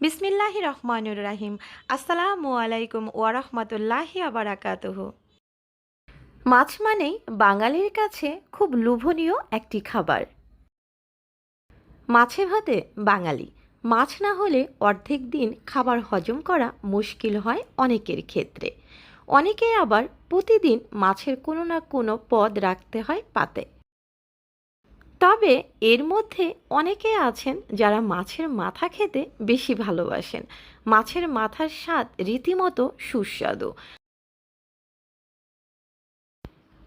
বিসমিল্লাহি রহমানুর রাহিম। আসসালামু আলাইকুম ওয়ারহমতুল্লাহি আবারাকাতুহ মাছ মানেই বাঙালির কাছে খুব লোভনীয় একটি খাবার। মাছে ভাতে বাঙালি। মাছ না হলে অর্ধেক দিন খাবার হজম করা মুশকিল হয় অনেকের ক্ষেত্রে। অনেকে আবার প্রতিদিন মাছের কোনো না কোনো পদ রাখতে হয় পাতে। তবে এর মধ্যে অনেকে আছেন যারা মাছের মাথা খেতে বেশি ভালোবাসেন। মাছের মাথার স্বাদ রীতিমতো সুস্বাদু।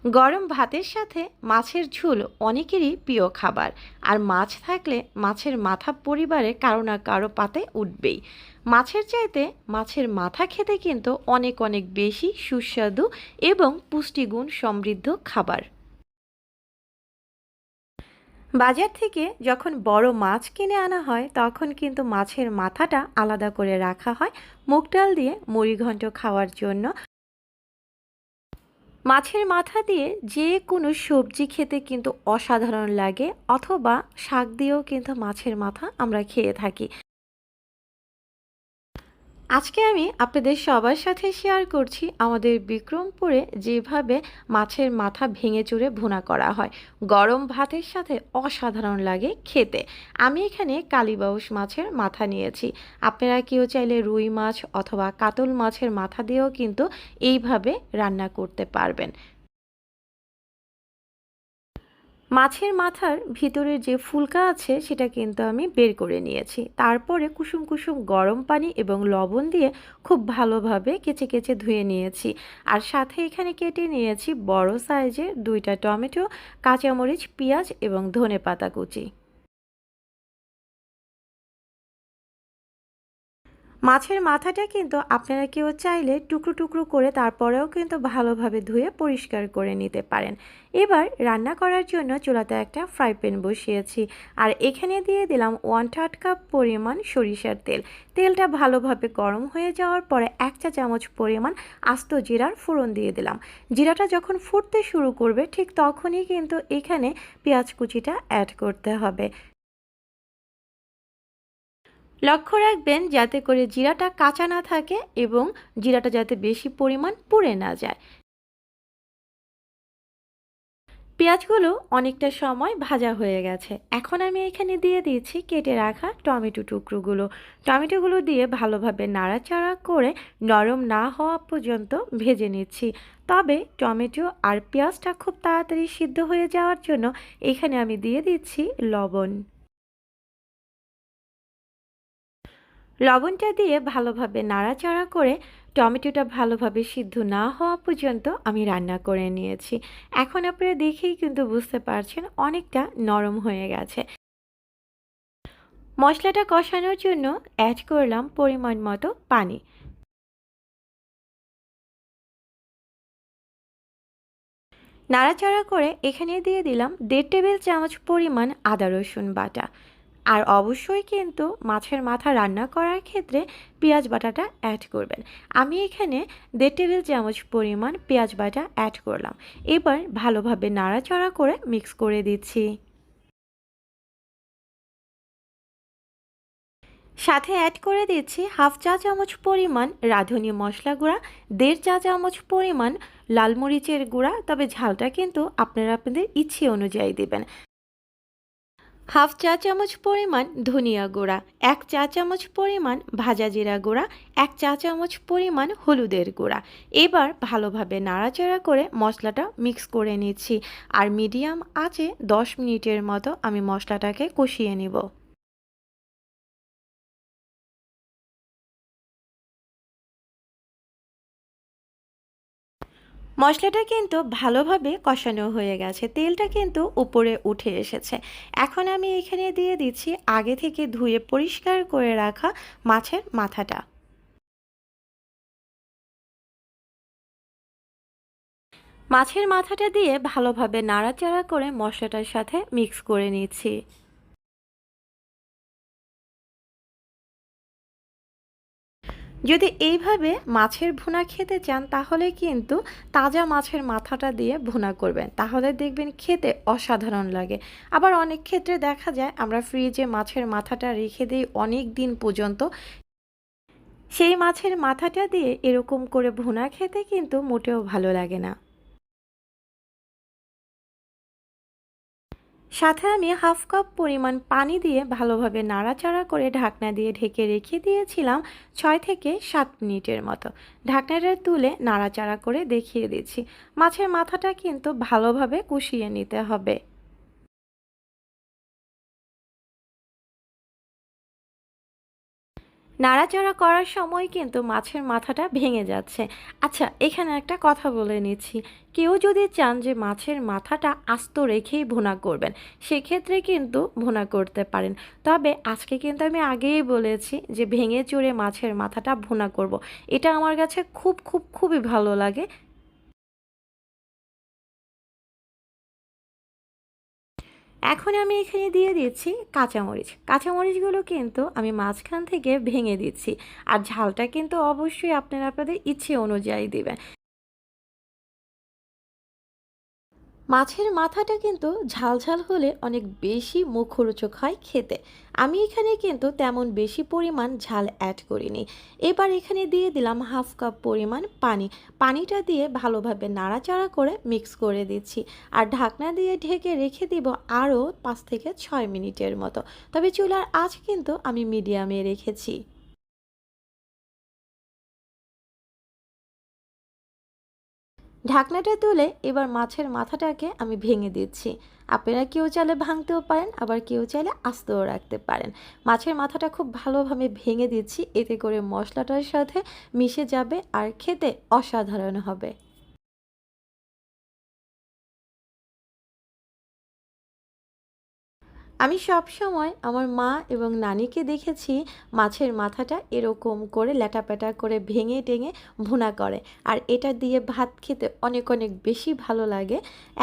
গরম ভাতের সাথে মাছের ঝোল অনেকেরই প্রিয় খাবার, আর মাছ থাকলে মাছের মাথা পরিবারে কারও না কারও পাতে উঠবেই। মাছের চাইতে মাছের মাথা খেতে কিন্তু অনেক অনেক বেশি সুস্বাদু এবং পুষ্টিগুণ সমৃদ্ধ খাবার। বাজার থেকে যখন বড় মাছ কিনে আনা হয়, তখন কিন্তু মাছের মাথাটা আলাদা করে রাখা হয় মুগ ডাল দিয়ে মুড়িঘণ্ট খাওয়ার জন্য। মাছের মাথা দিয়ে যে কোনো সবজি খেতে কিন্তু অসাধারণ লাগে, অথবা শাক দিয়েও কিন্তু মাছের মাথা আমরা খেয়ে থাকি। আজকে আমি আপনাদের সবার সাথে শেয়ার করছি আমাদের বিক্রমপুরে যেভাবে মাছের মাথা ভেঙে চুরে ভুনা করা হয়। গরম ভাতের সাথে অসাধারণ লাগে খেতে। আমি এখানে কালীবাউস মাছের মাথা নিয়েছি। আপনারা কেউ চাইলে রুই মাছ অথবা কাতল মাছের মাথা দিয়েও কিন্তু এইভাবে রান্না করতে পারবেন। মাছের মাথার ভিতরে যে ফুলকা আছে, সেটা কিন্তু আমি বের করে নিয়েছি। তারপরে কুসুম কুসুম গরম পানি এবং লবণ দিয়ে খুব ভালোভাবে কেচে কেচে ধুয়ে নিয়েছি। আর সাথে এখানে কেটে নিয়েছি বড় সাইজের দুইটা টমেটো, কাঁচামরিচ, পেঁয়াজ এবং ধনে পাতা কুচি। মাছের মাথাটা কিন্তু আপনারা কেউ চাইলে টুকরো টুকরো করে তারপরেও কিন্তু ভালোভাবে ধুয়ে পরিষ্কার করে নিতে পারেন। এবার রান্না করার জন্য চুলাতে একটা ফ্রাই প্যান বসিয়েছি। আর এখানে দিয়ে দিলাম ওয়ান থার্ড কাপ পরিমাণ সরিষার তেল। তেলটা ভালোভাবে গরম হয়ে যাওয়ার পরে এক চা চামচ পরিমাণ আস্ত জিরার ফোড়ন দিয়ে দিলাম। জিরাটা যখন ফুটতে শুরু করবে ঠিক তখনই কিন্তু এখানে পেঁয়াজ কুচিটা অ্যাড করতে হবে। লক্ষ্য রাখবেন যাতে করে জিরাটা কাঁচা না থাকে এবং জিরাটা যাতে বেশি পরিমাণ পুড়ে না যায়। পেঁয়াজগুলো অনেকটা সময় ভাজা হয়ে গেছে। এখন আমি এখানে দিয়ে দিয়েছি কেটে রাখা টমেটো টুকরোগুলো। টমেটোগুলো দিয়ে ভালোভাবে নাড়াচাড়া করে নরম না হওয়া পর্যন্ত ভেজে নিচ্ছি। তবে টমেটো আর পেঁয়াজটা খুব তাড়াতাড়ি সিদ্ধ হয়ে যাওয়ার জন্য এখানে আমি দিয়ে দিচ্ছি লবণ। লবণটা দিয়ে ভালোভাবে নাড়াচাড়া করে টমেটোটা ভালোভাবে সিদ্ধ না হওয়া পর্যন্ত আমি রান্না করে নিয়েছি। এখন আপনারা দেখেই কিন্তু বুঝতে পারছেন অনেকটা নরম হয়ে গেছে। মশলাটা কষানোর জন্য অ্যাড করলাম পরিমাণ মতো পানি। নাড়াচাড়া করে এখানে দিয়ে দিলাম দেড় টেবিল চামচ পরিমাণ আদা রসুন বাটা। আর অবশ্যই কিন্তু মাছের মাথা রান্না করার ক্ষেত্রে পেঁয়াজ বাটাটা অ্যাড করবেন। আমি এখানে দেড় টেবিল চামচ পরিমাণ পেঁয়াজ বাটা অ্যাড করলাম। এবার ভালোভাবে নাড়াচাড়া করে মিক্স করে দিচ্ছি। সাথে অ্যাড করে দিচ্ছি হাফ চা চামচ পরিমাণ রাঁধুনি মশলা গুঁড়া, দেড় চা চামচ পরিমাণ লাল মরিচের গুঁড়া, তবে ঝালটা কিন্তু আপনারা আপনাদের ইচ্ছে অনুযায়ী দেবেন। হাফ চা চামচ পরিমাণ ধনিয়া গুঁড়া, এক চা চামচ পরিমাণ ভাজা জিরা গুঁড়া, এক চা চামচ পরিমাণ হলুদের গুঁড়া। এবার ভালোভাবে নাড়াচাড়া করে মশলাটা মিক্স করে নিচ্ছি। আর মিডিয়াম আছে দশ মিনিটের মতো আমি মশলাটাকে কষিয়ে নিব। মশলাটা কিন্তু ভালোভাবে কষানো হয়ে গেছে। তেলটা কিন্তু উপরে উঠে এসেছে। এখন আমি এখানে দিয়ে দিচ্ছি আগে থেকে ধুয়ে পরিষ্কার করে রাখা মাছের মাথাটা। মাছের মাথাটা দিয়ে ভালোভাবে নাড়াচাড়া করে মশলাটার সাথে মিক্স করে নিচ্ছি। যদি এইভাবে মাছের ভুনা খেতে চান, তাহলে কিন্তু তাজা মাছের মাথাটা দিয়ে ভুনা করবেন। তাহলে দেখবেন খেতে অসাধারণ লাগে। আবার অনেক ক্ষেত্রে দেখা যায়, আমরা ফ্রিজে মাছের মাথাটা রেখে দিই অনেক দিন পর্যন্ত। সেই মাছের মাথাটা দিয়ে এরকম করে ভুনা খেতে কিন্তু মোটেও ভালো লাগে না। সাথে আমি হাফ কাপ পরিমাণ পানি দিয়ে ভালোভাবে নাড়াচাড়া করে ঢাকনা দিয়ে ঢেকে রেখে দিয়েছিলাম ছয় থেকে সাত মিনিটের মতো। ঢাকনাটা তুলে নাড়াচাড়া করে দেখিয়ে দিচ্ছি। মাছের মাথাটা কিন্তু ভালোভাবে কষিয়ে নিতে হবে। নাড়াচাড়া করার সময় কিন্তু মাছের মাথাটা ভেঙে যাচ্ছে। আচ্ছা এখানে একটা কথা বলে নিচ্ছি। কেউ যদি চান যে মাছের মাথাটা আস্ত রেখেই ভুনা করবেন, সেক্ষেত্রে কিন্তু ভুনা করতে পারেন। তবে আজকে কিন্তু আমি আগেই বলেছি যে ভেঙে চড়ে মাছের মাথাটা ভুনা করব। এটা আমার কাছে খুব খুব, খুবই ভালো লাগে। এখন আমি এখানে দিয়ে দিচ্ছি কাঁচামরিচ। কাঁচামরিচগুলো কিন্তু আমি মাঝখান থেকে ভেঙে দিচ্ছি। আর ঝালটা কিন্তু অবশ্যই আপনারা আপনাদের ইচ্ছে অনুযায়ী দিবেন। মাছের মাথাটা কিন্তু ঝাল ঝাল হলে অনেক বেশি মুখরোচক হয় খেতে। আমি এখানে কিন্তু তেমন বেশি পরিমাণ ঝাল অ্যাড করিনি। এবার এখানে দিয়ে দিলাম হাফ কাপ পরিমাণ পানি। পানিটা দিয়ে ভালোভাবে নাড়াচাড়া করে মিক্স করে দিচ্ছি। আর ঢাকনা দিয়ে ঢেকে রেখে দিব আরও পাঁচ থেকে ছয় মিনিটের মতো। তবে চুলার আঁচ কিন্তু আমি মিডিয়ামে রেখেছি। ঢাকনাটা তুলে এবার মাছের মাথাটাকে আমি ভেঙে দিচ্ছি। আপনারা কেউ চাইলে ভাঙতেও পারেন, আবার কেউ চাইলে আস্তেও রাখতে পারেন। মাছের মাথাটা খুব ভালোভাবে ভেঙে দিচ্ছি, এতে করে মশলাটার সাথে মিশে যাবে আর খেতে অসাধারণ হবে। আমি সব সময় আমার মা এবং নানিকে দেখেছি মাছের মাথাটা এরকম করে ল্যাটাপ্যাটা করে ভেঙে টেঙে ভুনা করে। আর এটা দিয়ে ভাত খেতে অনেক অনেক বেশি ভালো লাগে।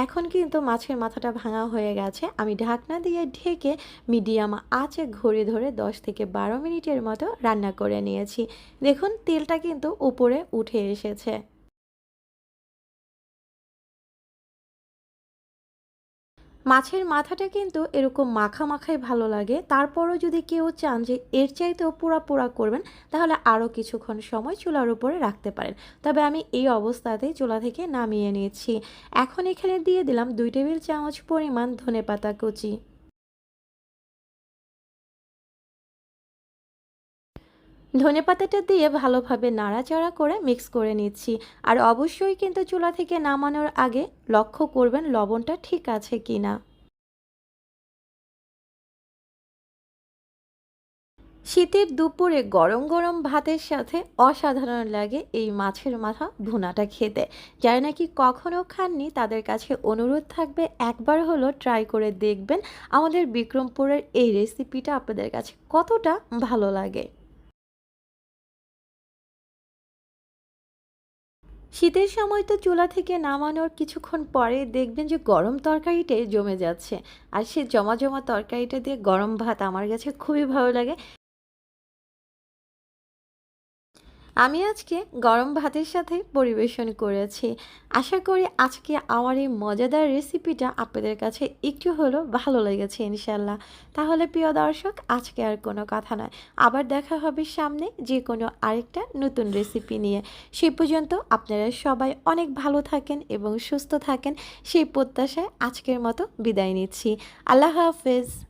এখন কিন্তু মাছের মাথাটা ভাঙা হয়ে গেছে। আমি ঢাকনা দিয়ে ঢেকে মিডিয়াম আঁচে ঘড়ি ধরে দশ থেকে বারো মিনিটের মতো রান্না করে নিয়েছি। দেখুন, তেলটা কিন্তু উপরে উঠে এসেছে। মাছের মাথাটা কিন্তু এরকম মাখা মাখাই ভালো লাগে। তারপরও যদি কেউ চান যে এর চাইতেও পোড়া পোড়া করবেন, তাহলে আরও কিছুক্ষণ সময় চুলার উপরে রাখতে পারেন। তবে আমি এই অবস্থাতেই চুলা থেকে নামিয়ে নিয়েছি। এখন এখানে দিয়ে দিলাম দুই টেবিল চামচ পরিমাণ ধনে পাতা কুচি। ধনে পাতাটা দিয়ে ভালোভাবে নাড়াচাড়া করে মিক্স করে নিচ্ছি। আর অবশ্যই কিন্তু চুলা থেকে নামানোর আগে লক্ষ্য করবেন লবণটা ঠিক আছে কি না শীতের দুপুরে গরম গরম ভাতের সাথে অসাধারণ লাগে এই মাছের মাথা ভুনাটা খেতে। যারা নাকি কখনো খাননি, তাদের কাছে অনুরোধ থাকবে একবার হলো ট্রাই করে দেখবেন। আমাদের বিক্রমপুরের এই রেসিপিটা আপনাদের কাছে কতটা ভালো লাগে। শীতের সময় তো চুলা থেকে নামানোর কিছুক্ষণ পরে দেখবেন যে গরম তরকারিটাই জমে যাচ্ছে। আর সে জমা জমা তরকারিটা দিয়ে গরম ভাত আমার কাছে খুবই ভালো লাগে। আমি আজকে গরম ভাতের সাথে পরিবেশন করেছি। আশা করি আজকে আমার এই মজাদার রেসিপিটা আপনাদের কাছে একটু হলেও ভালো লেগেছে ইনশাল্লাহ তাহলে প্রিয় দর্শক, আজকে আর কোনো কথা নয়। আবার দেখা হবে সামনে যে কোনো আরেকটা নতুন রেসিপি নিয়ে। সেই পর্যন্ত আপনারা সবাই অনেক ভালো থাকেন এবং সুস্থ থাকেন। সেই প্রত্যাশায় আজকের মতো বিদায় নিচ্ছি। আল্লাহ হাফেজ।